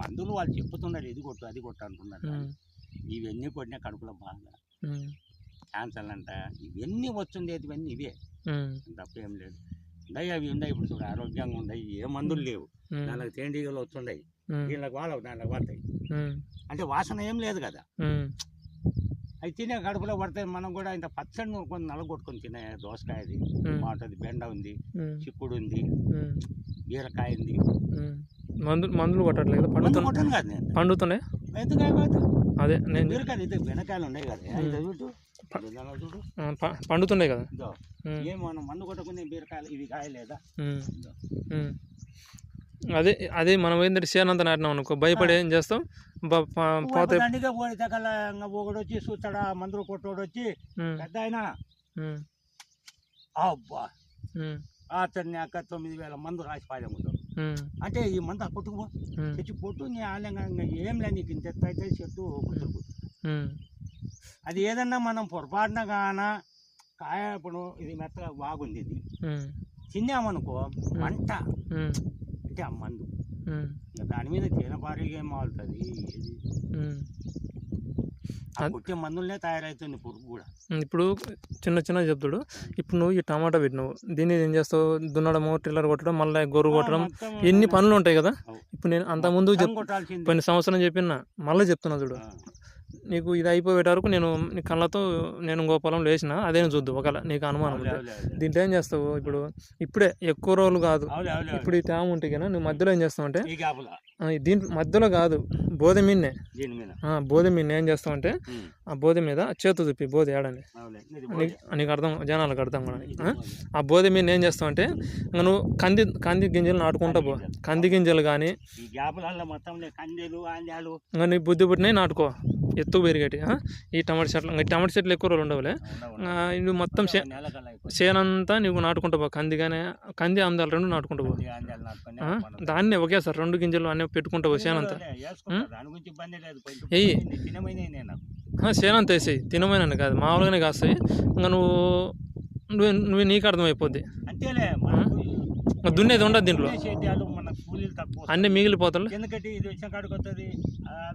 మందులు వాళ్ళు చెప్పుతున్నారు ఇది కొట్టు అది కొట్టు అంటున్నారు ఇవన్నీ కొట్టిన కడుపులో బాగా ఉమ్, క్యాన్సర్లు అంట. ఇవన్నీ వస్తుండేది ఇవన్నీ ఇవే. తప్పేం లేదు. ఉన్నాయి అవి ఉన్నాయి ఇప్పుడు చూడు ఆరోగ్యంగా ఉన్నాయి ఏ మందులు లేవు. దానికి తేండిగలు వస్తున్నాయి. వీళ్ళకి వాళ్ళకు దాంట్లోకి పడతాయి. అంటే వాసన ఏం లేదు కదా. అవి తినే కడుపులో పడతాయి మనం కూడా ఇంత పచ్చడి నూరుకొని నలగొట్టుకొని తినే దోసకాయది మాటది బెండ ఉంది చిక్కుడు ఉంది బీరకాయ ఉంది. ఉమ్. మందులు కొట్టట్లేదు. మందు పండుతున్నాయి? అయిపోతుంది అదే నేను పండుతున్నాయి కదా? మందు బీరకాయలు ఇవి కాయలేదా. అదే అదే మనం ఏంటంటే చేనంత నాటినాం అనుకో భయపడి ఏం చేస్తాం? పోతే ఒకడు వచ్చి చూస్తాడా మందులు కొట్టోడు వచ్చి పెద్ద ఆయన అబ్బా. అతన్ని అక్క తొమ్మిది వేల మందు రాసి పాడేముందు ఉమ్, అంటే ఈ మందు ఉమ్, తెచ్చి పొట్టు నీ ఆలంగా ఏం లే నీకు ఇంత అయితే చెట్టు కుదురు కుదురు. ఉమ్, అది ఏదన్నా మనం పొరపాటున గాన కాయ ఇప్పుడు ఇది మెత్తగా బాగుంది ఇది. తిన్నామనుకో మంట. అంటే ఆ మందు. దాని మీద తేనపారిగా ఏం అద్- కొట్టే మందులనే తయారవుతుంది పురుగు కూడా. ఇప్పుడు చిన్న చిన్న చెప్తాడు ఇప్పుడు నువ్వు ఈ టమాటా పెట్టినావు. దీన్ని ఏం చేస్తావు? దున్నడము టిల్లర్ కొట్టడం మళ్ళీ గొర్రు కొట్టడం ఎన్ని పనులు ఉంటాయి కదా. ఇప్పుడు నేను అంత ముందు. కొన్ని సంవత్సరం చెప్పిన మళ్ళీ చెప్తున్నా చూడు. నీకు ఇది అయిపోయే వరకు నేను నీ కళ్ళతో నేను ఇంకో పొలంలో వేసిన అదేం చూద్దు ఒకవేళ నీకు అనుమానం. దీంట్లో ఏం చేస్తావు? ఇప్పుడు ఇప్పుడే ఎక్కువ రోజులు కాదు. ఇప్పుడు ఈ తేమ ఉంటే కదా నువ్వు మధ్యలో ఏం చేస్తావు అంటే దీంట్లో మధ్యలో కాదు బోధ మీన్నే దీని బోధ మీన్ ఏం చేస్తావు అంటే ఆ బోధ మీద చేతు తిప్పి బోధ. ఇది నీకు నీకు అర్థం జనాలకు అర్థం కూడా. ఆ? బోధ. మీద ఏం చేస్తావు అంటే నువ్వు కంది కంది గింజలు నాటుకుంటా పో. కంది గింజలు. కానీ నీ బుద్ధి పుట్టినవి నాటుకో. ఎత్తు పెరిగేటి ఆ? ఈ టమాటా చెట్లు టమాటా చెట్లు ఎక్కువ రోజులు ఉండవులే. నువ్వు మొత్తం. చేనంతా నువ్వు నాటుకుంటా పో కంది కానీ కంది అందాలు రెండు నాటుకుంటా పో. దాన్నే ఒకేసారి రెండు గింజలు అన్నీ పెట్టుకుంటా పో చేనంతా. ఆ, చేనంతా వేసేయి తినమైనని కాదు మామూలుగానే కాస్తాయి ఇంకా నువ్వు నువ్వు నువ్వు నీకు అర్థమైపోద్ది అంతేలే దున్నేది ఉండదు దీంట్లో. సేద్యాలు మన కూలీలు తక్కువ అన్నీ మిగిలిపోతాయి ఎందుకంటే ఇది వచ్చిన కాడికి వస్తుంది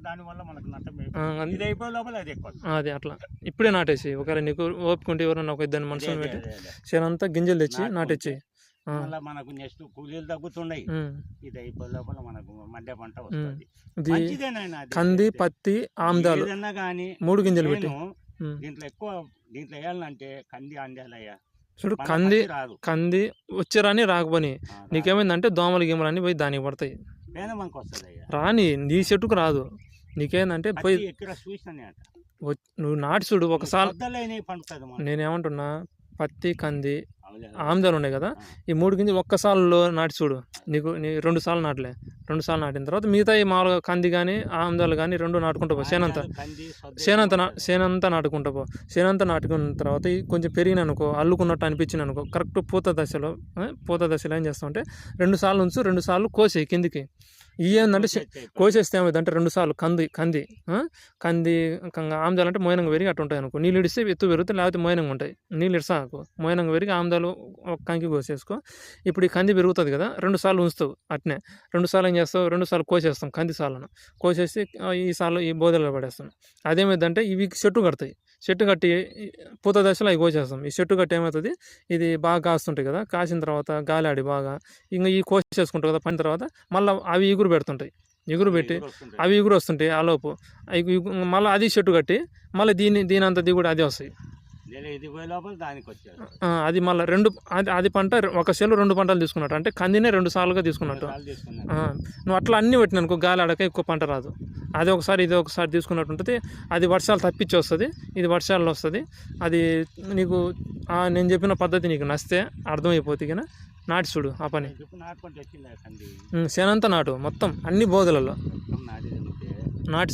దాని వల్ల మనకు నష్టం ఇది అయిపోయే లోపల అది ఎక్కువ. అది అట్లా. ఇప్పుడే నాటేసి ఒకవేళ నీకు ఓపుకుంటే ఎవరన్నా ఒక ఇద్దరు మనుషులు పెట్టి. చేనంతా గింజలు తెచ్చి. నాటిచ్చి. మళ్ళా మనకు నెక్స్ట్ కూలీలు తగ్గుతున్నాయి. ఇది అయిపోయే లోపల మనకు మధ్య పంట వస్తుంది. కంది పత్తి ఆమ్దాలు. ఏదన్నా కానీ మూడు గింజలు పెట్టి. దీంట్లో ఎక్కువ దీంట్లో వేయాలంటే కంది అందాలయ్యా చూడు కంది కంది వచ్చారని రాకపోని. నీకేమైందంటే దోమలు గీమలు అన్నీ పోయి దానికి పడతాయి. రాని నీ చెట్టుకు రాదు. నీకేందంటే పోయి నువ్వు నాటి చూడు ఒకసారి నేనేమంటున్నా పత్తి కంది ఆమ్దాలు ఉన్నాయి కదా. ఈ మూడు గింజలు ఒక్కసారిలో నాటి చూడు. నీకు నీ రెండు సార్లు నాటలే. రెండు సార్లు నాటిన తర్వాత మిగతా ఈ మామూలుగా కంది కానీ ఆమ్దాలు కానీ రెండు నాటుకుంటా పో. సేనంతా సేనంతా నా సేనంతా నాటుకుంటా పో. సేనంతా నాటుకున్న తర్వాత ఈ కొంచెం పెరిగిన అనుకో అల్లుకున్నట్టు అనిపించింది అనుకో కరెక్ట్ పూత దశలో పూత దశలో ఏం చేస్తామంటే రెండు సార్లు ఉంచు రెండు సార్లు కోసేయి కిందికి. శ- కోసేస్తే ఏమైందంటే రెండు సార్లు కంది కంది? కంది ఆమ్దాలు అంటే మోయనంగా పెరిగి అట్టు ఉంటాయి అనుకో. నీళ్ళు ఇడిస్తే ఎత్తు పెరుగుతాయి లేకపోతే మోయనంగా ఉంటాయి. నీళ్ళు ఇడసాకు మోయనంగా పెరిగి ఆమ్దాలు ఒక కంకి కోసేసుకో. ఇప్పుడు ఈ కంది పెరుగుతుంది కదా రెండు సార్లు ఉంచుతావు అట్నే. రెండు సార్లు ఏం చేస్తావు? రెండు సార్లు కోసేస్తాం కంది సార్లను. కోసేసి ఈ సార్లు ఈ బోదెలో పడేస్తాం. అదేమైందంటే ఇవి చెట్టు కడతాయి. చెట్టు కట్టి పూత దశలో అవి కోసేస్తాం. ఈ చెట్టు కట్టి ఏమవుతుంది? ఇది బాగా కాస్తుంటాయి కదా కాసిన తర్వాత గాలి ఆడి బాగా. ఇంకా ఈ కోసేసుకుంటాం కదా పని తర్వాత మళ్ళీ అవి ఇగురు పెడుతుంటాయి. ఇగురు పెట్టి. అవి ఇగురు వస్తుంటాయి ఆ లోపు. మళ్ళీ అది చెట్టు కట్టి మళ్ళీ దీని దీని అంత దిగుడు అది వస్తాయి. అది మళ్ళీ రెండు అది పంట ఒక సెల్లు రెండు పంటలు తీసుకున్నట్టు. అంటే కందినే రెండు సార్లుగా తీసుకున్నట్టు. నువ్వు అట్లా అన్ని పెట్టిన అనుకో గాలి ఆడక ఎక్కువ పంట రాదు. అది ఒకసారి ఇది ఒకసారి తీసుకున్నట్టు ఉంటుంది. అది వర్షాలు తప్పించి వస్తుంది. ఇది వర్షాల్లో వస్తుంది. అది నీకు నేను చెప్పిన పద్ధతి నీకు నచ్చితే అర్థమైపోతుంది కదా నాటి చూడు ఆ పని. శనంతా నాటు మొత్తం అన్ని బోధలలో నాటి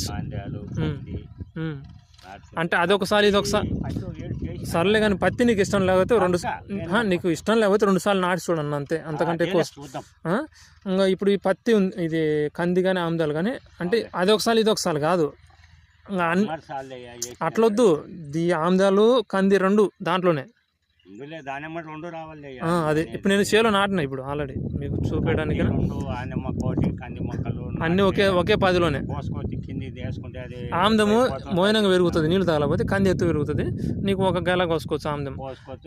అంటే అదొకసారి ఇదొకసారి సర్లే కానీ పత్తి నీకు ఇష్టం లేకపోతే రెండు నీకు ఇష్టం లేకపోతే రెండు సార్లు నాటి చూడండి అంతే అంతకంటే ఎక్కువ? ఇంకా ఇప్పుడు ఈ పత్తి ఉంది ఇది కంది కానీ ఆముదాలు కానీ అంటే అది ఒకసారి ఇది ఒకసారి కాదు అట్లొద్దు ఈ ఆముదాలు కంది రెండు దాంట్లోనే. అదే ఇప్పుడు నేను చేలో నాటిన ఇప్పుడు ఆల్రెడీ మీకు చూపించడానికి అన్నీ ఒకే ఒకే పాదిలోనే. వేసుకుంటే ఆమ్దము. మోయనంగా పెరుగుతుంది నీళ్ళు తాగలేకపోతే కంది ఎత్తు పెరుగుతుంది. నీకు ఒక గెల కోసుకోవచ్చు ఆమ్దం.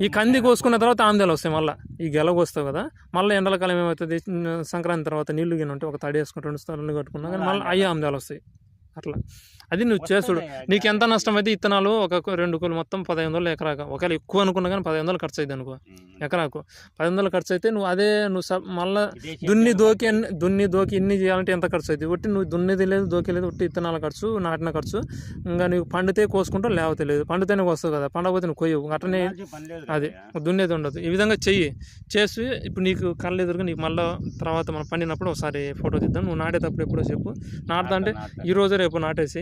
ఈ కంది కోసుకున్న తర్వాత ఆమ్దాలు వస్తాయి మళ్ళీ. ఈ గెల కోస్తావు కదా మళ్ళీ ఎండలకాలం ఏమవుతుంది? సంక్రాంతి తర్వాత నీళ్ళు గిన్నె ఉంటే ఒక తడి వేసుకుని రెండు స్థలాలు కట్టుకున్నా కానీ మళ్ళీ అయ్యే ఆమ్దాలు వస్తాయి. అట్లా. అది నువ్వు చేసుడు. నీకు ఎంత నష్టం అయితే ఇత్తనాలు ఒక రెండు కూలు మొత్తం పదిహేను వందలు ఎకరాక. ఒకవేళ ఎక్కువ అనుకున్నా కానీ పదిహేను వందలు ఖర్చు అయింది అనుకో. ఎకరాకు. పదిహేను వందలు ఖర్చు అయితే నువ్వు అదే నువ్వు మళ్ళీ దున్ని. దోకి దున్ని దోకి ఇన్ని చేయాలంటే ఎంత ఖర్చు అవుతుంది ఒట్టి నువ్వు దున్నేది లేదు దోకి లేదు ఒట్టి ఇత్తనాల ఖర్చు నాటిన ఖర్చు. ఇంకా నీకు పండితే కోసుకుంటావు లేకపోతే లేదు. పండితేనే వస్తావు కదా. పండకపోతే నువ్వు కొయ్యవు. అట్లనే అది. దున్నేది ఉండదు. ఈ విధంగా చెయ్యి. చేసి ఇప్పుడు నీకు కళ్ళు ఎదురుగా నీకు మళ్ళీ తర్వాత మనం పండినప్పుడు ఒకసారి ఫోటో తీద్దాం. నువ్వు నాటేటప్పుడు ఎప్పుడో చెప్పు. నాటుతా అంటే నాటుతా. ఈ రోజు రేపు నాటేసి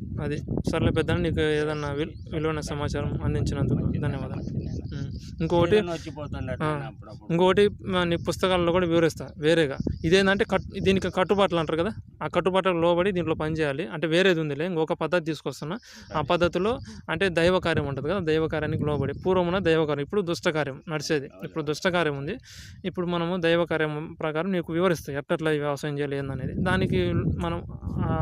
అది. సర్లే పెద్ద నీకు ఏదన్నా విల్- విలువైన సమాచారం అందించినందుకు ధన్యవాదాలు. ఇంకొకటి. ఇంకొకటి నీ పుస్తకాల్లో కూడా వివరిస్తా వేరేగా. ఇదేంటంటే కట్ దీనికి కట్టుబాట్లు అంటారు కదా? ఆ కట్టుబాట్లకు లోబడి దీంట్లో పని చేయాలి. అంటే వేరేది ఉందిలే ఇంకొక పద్ధతి తీసుకొస్తున్నా. ఆ పద్ధతిలో అంటే దైవ కార్యం ఉంటుంది కదా దైవ కార్యానికి లోబడి. పూర్వమున దైవ కార్యం ఇప్పుడు దుష్ట కార్యం నడిచేది. ఇప్పుడు దుష్ట కార్యం ఉంది. ఇప్పుడు మనము దైవ కార్యం ప్రకారం నీకు వివరిస్తాయి ఎట్లా వ్యవసాయం చేయాలి ఏందనేది దానికి మనం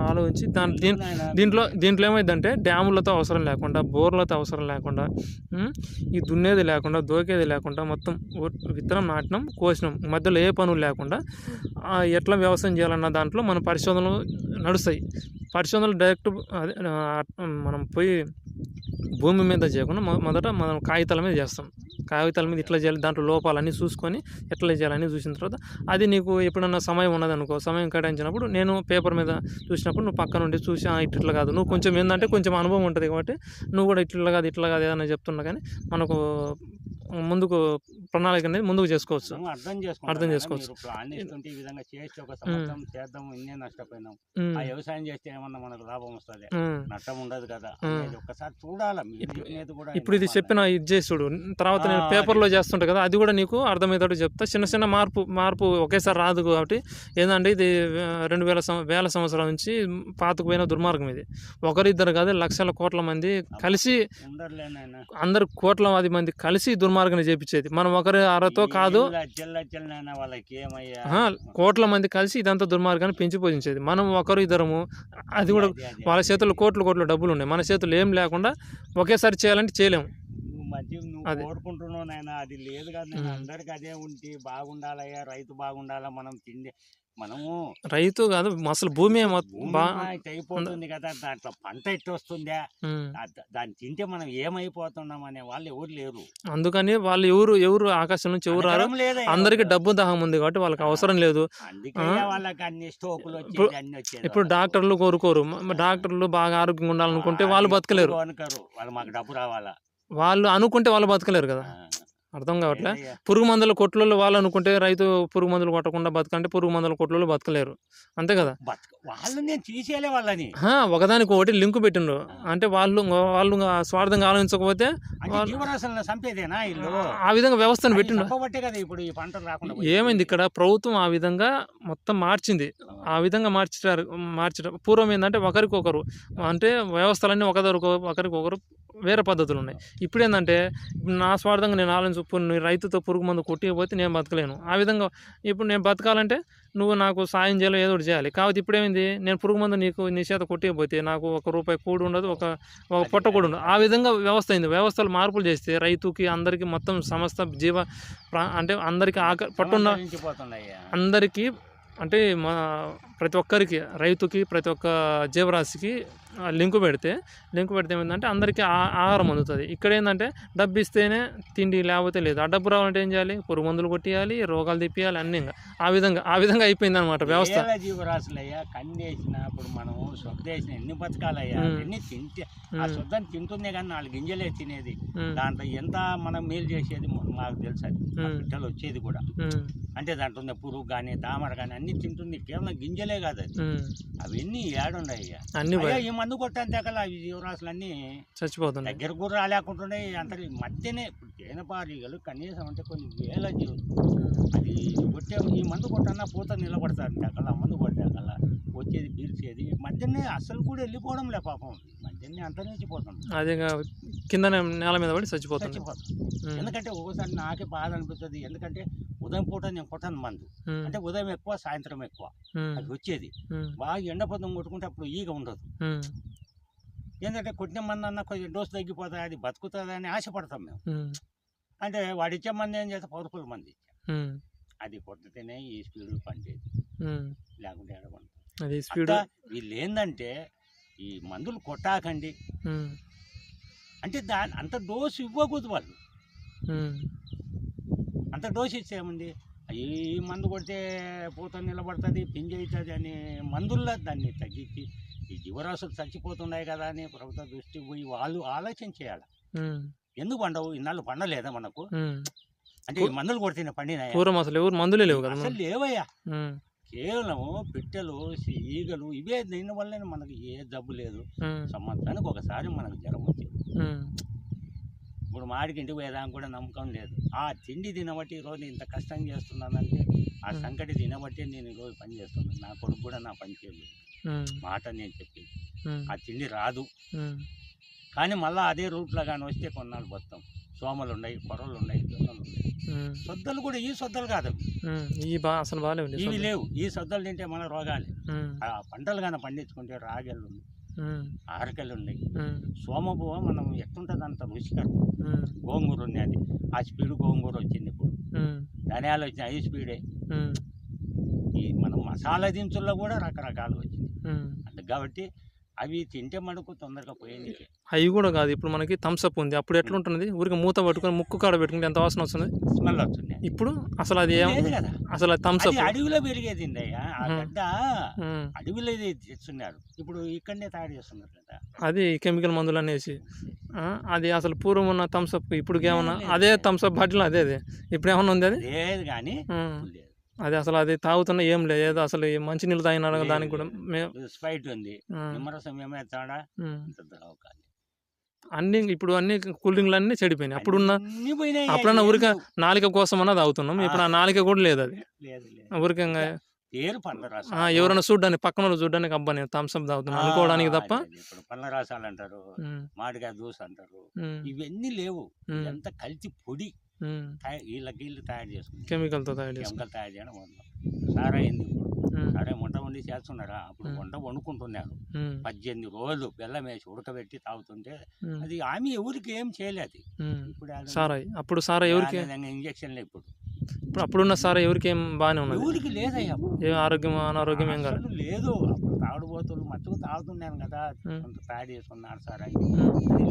ఆలోచించి దాని దీని నాయనా, దీంట్లో దీంట్లో ఏమైందంటే డ్యాములతో అవసరం లేకుండా బోర్లతో అవసరం లేకుండా ఈ దున్నేది లేకుండా దోకేది లేకుండా మొత్తం విత్తనం నాటినాం కోసినాం. మధ్యలో ఏ పనులు లేకుండా ఎట్లా వ్యవసాయం చేయాలన్న దాంట్లో మన పరిశోధనలు నడుస్తాయి. పరిశోధనలు డైరెక్ట్ అదే మనం పోయి భూమి మీద చేయకుండా మొ- మొదట మనం కాగితాల మీద చేస్తాం. కాగితాల మీద ఇట్లా చేయాలి దాంట్లో లోపాలన్నీ చూసుకొని ఎట్లా చేయాలని చూసిన తర్వాత అది నీకు ఎప్పుడన్నా సమయం ఉన్నదనుకో సమయం కేటాయించినప్పుడు నేను పేపర్ మీద చూసినప్పుడు నువ్వు పక్క నుండి చూసి ఇట్లా ఇట్లా కాదు. నువ్వు కొంచెం ఏంటంటే కొంచెం అనుభవం ఉంటుంది కాబట్టి నువ్వు కూడా ఇట్లా కాదు ఇట్లా కాదు ఏదైనా చెప్తున్నా కానీ మనకు ముందుకు ప్రణాళిక అనేది ముందుకు చేసుకోవచ్చు. అర్థం చేసుకుంటాం అర్థం చేసుకోవచ్చు. ప్లాన్ ఈ విధంగా చేసి ఒక సంవత్సరం చేద్దాం ఇన్నే నష్టపోయినాం. ఆ వ్యవసాయం చేస్తే ఏమన్నా మనకు లాభం వస్తుంది. నష్టం ఉండదు కదా ఒక్కసారి చూడాలి ఇప్పుడు- ఇది. చెప్పిన ఇది చేసి చూడు తర్వాత నేను పేపర్లో చేస్తుంటా కదా అది కూడా నీకు అర్థమయ్యేటట్టు చెప్తా. చిన్న చిన్న మార్పు మార్పు ఒకేసారి రాదు కాబట్టి ఏంటంటే ఇది రెండు వేల వేల సంవత్సరాల నుంచి పాతుకుపోయిన దుర్మార్గం ఇది. ఒకరిద్దరు కాదు లక్షల కోట్ల మంది కలిసి. అందరు కోట్ల మంది మంది కలిసి ఈ దుర్మార్గాన్ని చేపించేది మనం ఒకరి అరతో కాదు కోట్ల మంది కలిసి ఇదంతా దుర్మార్గాన్ని పెంచి పోషించేది మనం ఒకరు ఇద్దరము అది కూడా. వాళ్ళ చేతుల్లో కోట్లు కోట్లు డబ్బులు ఉన్నాయి మన చేతుల్లో ఏం లేకుండా ఒకేసారి చేయాలంటే చేయలేము అది. కోరుకుంటున్నావు నాయన అది లేదు కదా. అందరికి అదే ఉంటే బాగుండాలయ్యా రైతు బాగుండాలా మనం తిండి మనము రైతు కాదు అసలు భూమి అయిపోతుంది కదా దాంట్లో పంట ఎట్టు వస్తుందా దాన్ని తింటే మనం ఏమైపోతున్నాం అనే వాళ్ళు ఎవరు లేరు. అందుకని వాళ్ళు ఎవరు ఎవరు ఆకాశం నుంచి ఎవరు రారు? అందరికి. డబ్బు దాహం ఉంది కాబట్టి వాళ్ళకి అవసరం లేదు. అందుకే ఆ? వాళ్ళకి అన్ని స్టోకులు ఇప్పుడు-. డాక్టర్లు కోరుకోరు. డాక్టర్లు బాగా ఆరోగ్యంగా ఉండాలనుకుంటే వాళ్ళు బతకలేరు. అనుకోరు వాళ్ళు మాకు డబ్బు రావాలా? వాళ్ళు అనుకుంటే వాళ్ళు బతకలేరు కదా. అర్థం కావట్లే. పురుగు మందుల కొట్లలో వాళ్ళు అనుకుంటే రైతు పురుగు మందులు కొట్టకుండా బతకంటే పురుగు మందుల కొట్లలో బతకలేరు. అంతే కదా? నేను తీసేయలే వాళ్ళని. ఒకదానికి ఒకటి లింక్ పెట్టిండ్రు. అంటే వాళ్ళు వాళ్ళు స్వార్థంగా ఆలోచించకపోతే ఆ విధంగా వ్యవస్థను పెట్టిండ్రు. ఏమైంది ఇక్కడ? ప్రభుత్వం ఆ విధంగా మొత్తం మార్చింది. ఆ విధంగా మార్చారు మార్చడం. పూర్వం ఏంటంటే ఒకరికొకరు అంటే వ్యవస్థలన్నీ ఒకరికి ఒకరికొకరు వేరే పద్ధతులు ఉన్నాయి ఇప్పుడు ఏంటంటే నా స్వార్థంగా నేను ఆలోచించు రైతుతో పురుగు మందు కొట్టిపోతే నేను బతకలేను. ఆ విధంగా ఇప్పుడు నేను బతకాలంటే నువ్వు నాకు సాయం చేయాలి ఏదో ఒకటి చేయాలి. కాబట్టి ఇప్పుడు ఏమైంది నేను పురుగు మందు నీకు నీ చేత కొట్టిపోతే నాకు ఒక రూపాయి కూడి ఉండదు ఒక ఒక పొట్ట కూడా ఉండదు. ఆ విధంగా వ్యవస్థ అయింది. వ్యవస్థలు మార్పులు చేస్తే రైతుకి అందరికీ మొత్తం సమస్త జీవ ప్రా- అంటే అందరికీ ఆక పట్టున్న. అందరికీ అంటే మా ప్రతి ఒక్కరికి రైతుకి ప్రతి ఒక్క జీవరాశికి లింకు పెడితే లింకు పెడితే ఏమైందంటే అందరికీ ఆహారం అందుతుంది. ఇక్కడ ఏంటంటే డబ్బు ఇస్తేనే తిండి లేకపోతే లేదు. ఆ డబ్బు రావాలంటే ఏం చేయాలి? పురుగు మందులు కొట్టియాలి రోగాలు తెప్పియాలి అన్నీ ఇంకా. ఆ విధంగా ఆ విధంగా అయిపోయింది అనమాట వ్యవస్థ జీవరాశులయ్యా కందేసిన ఇప్పుడు మనం సొద్దేసిన ఎన్ని బతకాలయ్యా. ఎన్ని తింటే ఆ ఉమ్, శుద్ధం తింటుందే కానీ నాలుగు గింజలే తినేది. దాంట్లో ఎంత మనం మేలు చేసేది మాకు తెలుసు అది. వచ్చేది కూడా. అంటే దాంట్లో పురుగు కానీ తామర కానీ అన్ని తింటుంది. కేవలం గింజలే కాదు అది. అవన్నీ ఏడుండయ్యా అన్నీ ఈ మందు కొట్టాను దగ్గర ఈ జీవరాశులన్నీ. చచ్చిపోతున్నాయి. దగ్గర కూడా రాలేకుంటున్నాయి అంత మధ్యనే ఇప్పుడు తేనెపారీగలు కనీసం అంటే కొన్ని వేల జీవులు. అది కొట్టే ఈ మందు కొట్టన్నా పూత నిలబడతారు అక్కడ మందు కొట్టాకల్లా వచ్చేది పీల్చేది మధ్యనే అసలు కూడా వెళ్ళిపోవడం లే పాపం. అంతరించిపోతుంది అదే కింద నేల మీద పడి చచ్చిపోతుంది. ఎందుకంటే ఒక్కోసారి నాకే బాధ అనిపిస్తుంది. ఎందుకంటే ఉదయం పూట నేను కొట్టను మందు. అంటే ఉదయం ఎక్కువ సాయంత్రం ఎక్కువ. అది వచ్చేది. బాగా ఎండపోతం కొట్టుకుంటే అప్పుడు ఈగ ఉండదు. ఏంటంటే కొట్టిన మంది అన్న కొంచెం డోసు తగ్గిపోతుంది అది బతుకుతుంది అని ఆశపడతాం మేము. అంటే వాడు ఇచ్చే మంది ఏం చేస్తే పవర్ఫుల్ మంది అది కొట్టితేనే ఈ స్పీడ్ ఉమ్. లేకుంటే ఎడగొంటాం వీళ్ళు ఏంటంటే ఈ మందులు కొట్టాకండి. అంటే దాని అంత డోసు ఇవ్వకూడదు వాళ్ళు. అంత డోసు ఇచ్చేముంది ఈ మందు కొడితే పూత నిలబడుతుంది పింజ అవుతుంది అని మందుల్లో దాన్ని తగ్గించి ఈ జీవరాశులు చచ్చిపోతున్నాయి కదా అని ప్రభుత్వ దృష్టికి పోయి వాళ్ళు ఆలోచన చేయాలి. ఎందుకు పండవు? ఇన్నాళ్ళు పండలేదా మనకు. అంటే ఈ మందులు కొడితేనే పండినాయా? పూర్వం అసలు ఎవరు మందులే లేవు కదా అసలు లేవయ్యా. కేవలం పిట్టలు ఈగలు ఇవే దీని వల్లనే మనకి ఏ జబ్బు లేదు. సంవత్సరానికి ఒకసారి మనకు జ్వరం వచ్చింది. ఇప్పుడు మాడికి ఇంటికి పోయేదానికి కూడా నమ్మకం లేదు. ఆ తిండి తినబట్టి ఈరోజు ఇంత కష్టం చేస్తున్నానంటే ఆ. సంకటి తినబట్టి నేను ఈరోజు పని చేస్తున్నాను. నా కొడుకు కూడా నా పని చేయలేదు. మాట నేను చెప్పింది. ఆ తిండి రాదు. కానీ మళ్ళీ అదే రూట్లో కానీ వస్తే కొన్నాళ్ళు బతాం సోమలు ఉన్నాయి కొర్రలు ఉన్నాయి ఉన్నాయి ఉమ్, సొద్దలు కూడా ఈ సొద్దలు కాదు. ఈ బా అసలు బాగాలేవు ఇవి లేవు. ఈ సొద్దలు తింటే మన రోగాలే. ఆ పంటలు కానీ పండించుకుంటే రాగెళ్ళు ఉన్నాయి. ఆరకెళ్ళు ఉన్నాయి. సోమపువ్వ మనం ఎట్టుంటుంది అంత రుచికరం. గోంగూర అది. ఆ స్పీడ్ గోంగూర వచ్చింది ఇప్పుడు. ధనియాలు వచ్చిన ఐ స్పీడే. ఈ మనం మసాలా దినుసుల్లో కూడా రకరకాలు వచ్చింది. అంటే కాబట్టి అవి తింటే మనకు తొందరగా పోయింది. అవి కూడా కాదు. ఇప్పుడు మనకి థమ్స్అప్ ఉంది. అప్పుడు ఎట్లుంటుంది ఊరికి మూత పట్టుకొని ముక్కు కాడ పెట్టుకుంటే ఎంత వాసన వస్తుంది? స్మెల్ వస్తుంది. ఇప్పుడు అసలు అది ఏం లేదు కదా. అసలు థమ్స్అప్ అడవిలో పెరిగేది అడవిలో ఇది తెస్తున్నారు ఇప్పుడు ఇక్కడనే తయారు చేస్తున్నారు కదా. అది కెమికల్ మందులు అనేసి అది అసలు పూర్వం ఉన్న థమ్స్అప్ ఇప్పుడు ఏమన్నా. అదే థమ్స్అప్ బాటిల్ అదే అది. ఇప్పుడు ఏమన్నా ఉంది అది? లేదు కానీ అది అసలు అది తాగుతున్నా ఏం లేదు. ఏదో అసలు ఈ మంచినీళ్ళు తాగినా దానికి కూడా. స్పైట్ ఉంది. నిమ్మరసం ఉమ్. ఇంత ద్రావ కాదు. అన్ని ఇప్పుడు అన్ని కూల్ డ్రింక్లు అన్ని చెడిపోయినాయి అప్పుడున్న అప్పుడన్నా ఊరికే. నాలిక కోసం అన్నా తాగుతున్నాం ఇప్పుడు ఆ నాలిక కూడా లేదు అది. లేదు లేదు ఊరికే ఇంకా, పేరు పండ్ల రసాలు. ఆ, ఎవరైనా చూడడానికి పక్కన వాళ్ళు చూడడానికి అబ్బా నేను థమ్స్అప్ తాగుతున్నా అనుకోవడానికి తప్ప రసాలు అంటారు మామిడికాయ అంటారు ఇవన్నీ లేవు. ఇదంతా కల్తీ పొడి. వీళ్ళకి వీళ్ళు తయారు చేసుకుంటారు. కెమికల్తో తయారు కెమికల్ తయారు చేయడం మొదలు సారా అయింది ఇప్పుడు సరే వంట వండి చేస్తున్నారా? అప్పుడు. వంట వండుకుంటున్నారు. పద్దెనిమిది రోజులు బెల్లం వేసి ఉడకబెట్టి తాగుతుంటే అది ఆమె ఎవరికి ఏం చేయలేదు. ఇప్పుడు సారాయి. అప్పుడు సారా ఎవరికి? ఇంజక్షన్లు ఇప్పుడు. ఇప్పుడు అప్పుడున్న సారా ఎవరికి ఏం బాగానే ఉన్నది? ఎవరికి లేదయ్యా. ఏ ఆరోగ్యం అనారోగ్యం ఏం కాదు లేదు. అప్పుడు తాగుడుబోతులు మట్టుకు తాగుతున్నాను కదా. కొంత తయారు చేసుకున్నారు సార్ అది.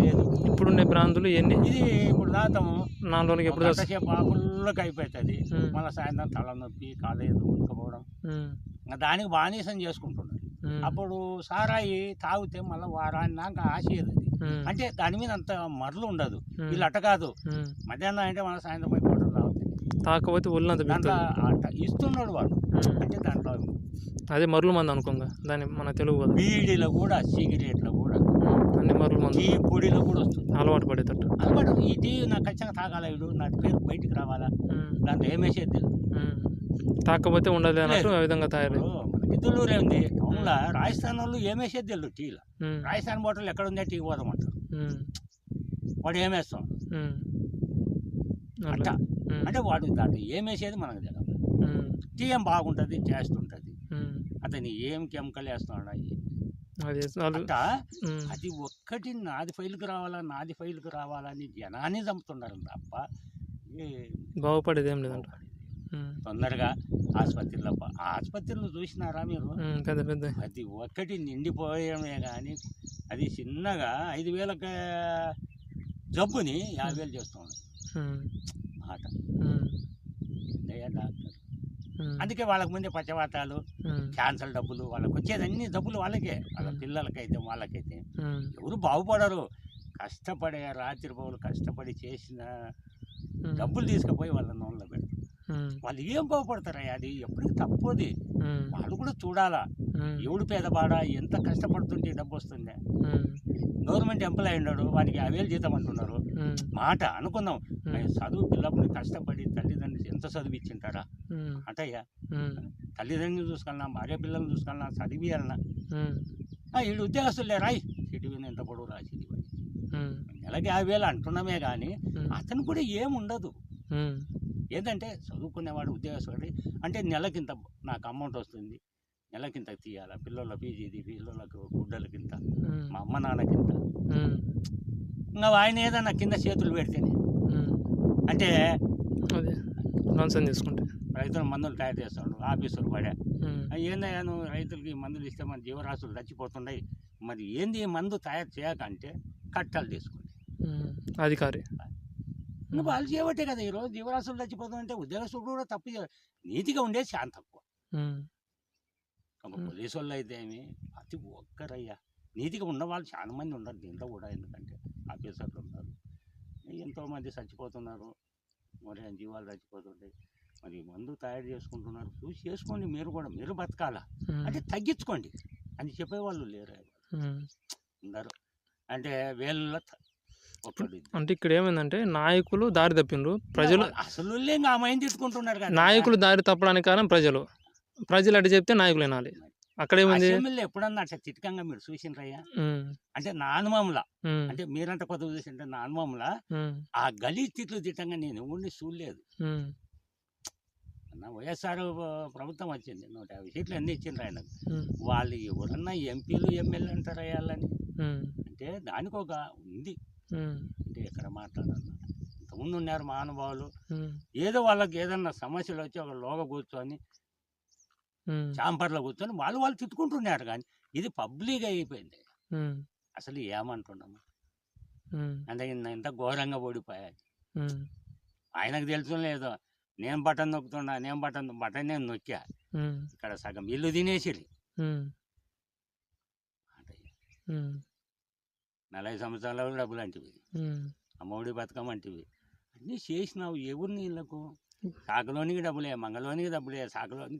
లేదు ఇప్పుడుండే బ్రాందులు ఎన్ని ఇది ఇప్పుడు తాతాము నాలుగు రోజులకి ఎప్పుడు వస్తాయి? సేపు ఆకుల్లోకి అయిపోతుంది. మళ్ళీ సాయంత్రం తలనొప్పి కాలేదు ఉడకపోవడం ఉమ్, ఇంకా దానికి బానిసం చేసుకుంటున్నారు. ఉమ్, అప్పుడు సారాయి తాగితే మళ్ళీ వారాన్ని అది. ఉమ్, అంటే దాని మీద అంత మరలు ఉండదు. వీళ్ళు అట్ట కాదు. మధ్యాహ్నం అంటే మన సాయంత్రం తాగుతాయి తాకపోతే ఒళ్ళంత ఇస్తున్నాడు వాడు. అంటే దాంట్లో అదే మరులు మంది అనుకోంగా. దాని మన తెలుగు కదా. బీడీలో కూడా సిగరెట్లో కూడా. అన్ని మరులు మంది. టీ పొడిలో కూడా వస్తుంది. అలవాటు పడేటట్టు. అలవాటు ఈ టీ నాకు ఖచ్చితంగా తాగాల. ఇడు నా పేరు బయటికి రావాలా? దాంట్లో ఏమేసేది తెలియదు. ఉమ్. తాకపోతే ఉండదు అన్నట్టు ఆ విధంగా తయారు గిద్దలూరే ఉంది. టౌన్లో రాజస్థాన్ వాళ్ళు ఏమేసేది తెలియదు టీలో. రాజస్థాన్ బాటిల్ ఎక్కడ ఉందే టీ పోదామంటారు వాడు ఏమేస్తాం. అట్లా. అంటే వాడు దాంట్లో ఏమేసేది మనకు తెలియదు టీ ఏం బాగుంటుంది? టేస్ట్ ఉంటుంది. అతను ఏం కెమికల్ వేస్తున్నాడు అది అది ఒక్కటి నాది ఫైల్కి రావాలా నాది ఫైల్కి రావాలా అని జనాన్ని చంపుతున్నారు తప్ప బాగుపడేది ఏం లేదంట. తొందరగా ఆసుపత్రిలో ఆసుపత్రులు చూసినారా మీరు? పెద్ద పెద్ద. ప్రతి ఒక్కటి నిండిపోయడమే కానీ అది చిన్నగా ఐదు వేలకి జబ్బుని యాభై వేలు చేస్తున్నాయి ఉమ్, మాట. డాక్టర్? అందుకే వాళ్ళకి ముందే పచ్చవాతాలు క్యాన్సర్ డబ్బులు వాళ్ళకి వచ్చేది అన్ని డబ్బులు వాళ్ళకే వాళ్ళ. పిల్లలకైతే వాళ్ళకైతే. ఎవరు బాగుపడరు. కష్టపడే రాత్రి పౌలు కష్టపడి చేసిన డబ్బులు తీసుకుపోయి వాళ్ళ నోళ్ళలో పెడతారు వాళ్ళు ఏం బాగుపడతారయ్యా? అది ఎప్పటికి తప్పది. వాళ్ళు కూడా చూడాలా. ఎవడు పేదవాడా? ఎంత కష్టపడుతుంటే డబ్బు వస్తుంది గవర్నమెంట్ ఎంప్లాయ్ ఉన్నాడు వానికి వేలు జీతం అంటున్నారు మాట అనుకుందాం. చదువు పిల్లల్ని కష్టపడి తల్లిదండ్రులు ఎంత చదివిచ్చింటారా? ఉమ్, అంటయ్యా తల్లిదండ్రులు చూసుకెళ్ళినా? భార్య పిల్లల్ని చూసుకెళ్ళినా? చదివియాలన్నా వీడు ఉద్యోగస్తులే రాయి. సిటీ ఎంత పొడవు రాసింది ఉమ్, నెలకి యాభై వేలు అంటున్నామే కానీ అతను కూడా ఏం ఉండదు ఉమ్, ఏంటంటే చదువుకునేవాడు ఉద్యోగస్తుడి అంటే నెలకింత నాకు అమౌంట్ వస్తుంది. నెలకింత తీయాలి? పిల్లల ఫీజు ఇది పిల్లలకు గుడ్డలకింత మా అమ్మ నాన్నకింత ఇంకా ఆయన ఏదన్నా కింద చేతులు పెడితేనే. అంటే లంచం తీసుకుంటే. రైతులు మందులు తయారు చేస్తాడు ఆఫీసులు పడే. ఏందయ్యా నువ్వు రైతులకి మందులు ఇస్తే మన జీవరాశులు చచ్చిపోతున్నాయి. మరి ఏంది మందు తయారు చేయకంటే కట్టాలు తీసుకోండి. ఉమ్. అధికారి. నువ్వు వాళ్ళు చేయబట్టే కదా ఈరోజు జీవరాశులు చచ్చిపోతుందంటే ఉద్యోగస్తులు కూడా తప్పు నీతిగా ఉండేది చాలా తక్కువ. ఒక. పోలీసు వాళ్ళు అయితే ఏమి ప్రతి ఒక్కరయ్యా నీతిగా ఉన్న వాళ్ళు చాలా మంది ఉన్నారు దీంట్లో కూడా ఎందుకంటే ఆఫీసర్లు ఉన్నారు. ఎంతో మంది చచ్చిపోతున్నారు. మరి జీవాలు చచ్చిపోతుంటాయి. మరి మందు తయారు చేసుకుంటున్నారు. చూసి చేసుకోండి మీరు కూడా మీరు బతకాలా? అంటే తగ్గించుకోండి. అని చెప్పేవాళ్ళు లేరు. అందరూ. అంటే వేళ్ళ అంటే ఇక్కడ ఏమైందంటే నాయకులు దారి తప్పిండ్రు. ప్రజలు అసలు కదా. నాయకులు దారి తప్పడానికి కారణం ప్రజలు. ప్రజలు అటు చెప్తే నాయకులు వినాలి. అక్కడ ఏమైంది ఎప్పుడన్నా అట్లా తిట్టకంగా మీరు చూసిండ్రయ్యా అంటే నా అనుభవంలా అంటే మీరంతా కొత్త చూసింటే నా అనుభవంలా ఆ గలీ తిట్లు తిట్టంగా నేను ఎవరిని చూడలేదు. నా వైఎస్ఆర్ ప్రభుత్వం వచ్చింది. నూట యాభై సీట్లు అన్ని ఇచ్చిండ్రు ఆయనకు? ఉమ్, వాళ్ళు ఎవరన్నా ఎంపీలు ఎమ్మెల్యే అంటారా ఉమ్, అంటే దానికి ఒక ఉంది. అంటే ఎక్కడ మాట్లాడాలి? ఇంతకుముందు ఉన్నారు మహానుభావులు. ఏదో వాళ్ళకి ఏదన్నా సమస్యలు వచ్చి ఒక లోగ కూర్చొని చాంపర్లో కూర్చొని వాళ్ళు వాళ్ళు తిట్టుకుంటున్నారు కానీ ఇది పబ్లిక్ అయిపోయింది. అసలు ఏమంటున్నాము అంటే ఇంత- ఘోరంగా ఓడిపోయాయి. ఆయనకు తెలుసు లేదో నేను బటన్ నొక్కుతున్నా నేను బటన్ బటన్ నేను నొక్కా. ఇక్కడ సగం ఇల్లు తినేసిరి నలభై సంవత్సరాలు డబ్బులు అంటివి. ఉమ్, అమ్మఒడి బతుకం అంటివి. అన్నీ చేసినావు. ఎవరిని వీళ్ళకు సాకులోనికి డబ్బులే మంగళలోనికి డబ్బులే సాకులోనికి